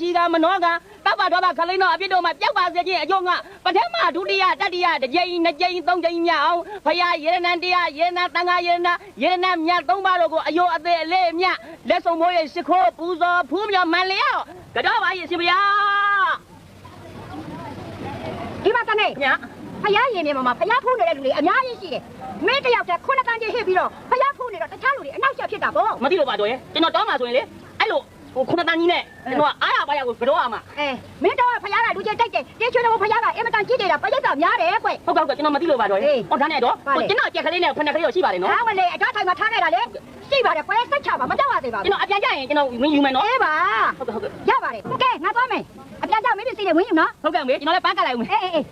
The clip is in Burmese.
ရှိကမနောကတပ်ပါတော့ပါခလိန်တော်အပြစ်တော်မှာပျောက်ပါစေခြင်းအကျိုးငါပထမဒုတိယတတိယတစ်ကြိမ်နှစ်ကြိမ်သုံးကြိမ်မြောက်အောင်ဖရာယေရဏန်တရားယေရဏတန်ခါယေရဏယေရဏမြတ်သုံးပါတို့ကိုအယိုအသေးအလေးမြတ်လက်ဆောင်မိုးရဲ့ရှိခိုးပူဇော်ဖူးမြော်မန်လျောက်ကတော့ပါရဲ့ရှင်ဗျာဒီမှာတနေ့ညာဖယားရင်နေမှာမှာဖယားဖူးနေတဲ့လူတွေအများကြီးရှိတယ်မင်းတယောက်တည်းခုနှစ်တန်းကြီးဟစ်ပြီးတော့ဖယားဖူးနေတော့တခြားလူတွေအနောက်ကျဖြစ်တာပေါ့မသိလို့ပါတော့ရဲ့ကျွန်တော်တောင်းမှာဆိုရင်လေအဲ့လို ဟိုခုနတန်းကြီးနဲ့ကျွန်တော်အားရပါရကိုကတော့ရမှာအဲမင်းတော့ဖယားကလူကြီးတိုက်တယ်တင်းချွေးတော့ဖယားကအင်မတန်ကြီးနေတာပရိသတ်များတယ်ကွဟုတ်ကဲ့ဟုတ်ကဲ့ကျွန်တော်မသိလို့ပါတော့ရဲ့ဟေးဟောဒါနဲ့တော့ပါလေဟိုကျွန်တော်ကြက်ကလေးနဲ့ဖက်နှက်ကလေးတော့ရှိပါတယ်နော်ဟာမလေးအကားထိုင်မှာထားခဲ့တာလေရှိပါတယ်ပွဲစိတ်ချပါမကြောက်ရသေးပါကျွန်ဘူးတော်အပြန်ကြရင်ကျွန်တော်ဝင်ယူမယ်နော်အေးပါဟုတ်ကဲ့ဟုတ်ကဲ့ရပါတယ်ကဲငါသွားမယ်အပြန်ကြောက်မင်းတို့စီနေဝင်ယူနော်ဟုတ်ကဲ့မေကျွန်တော်လည်းပန်းကတ်လိုက်ဦးမယ်အေးအေးအေး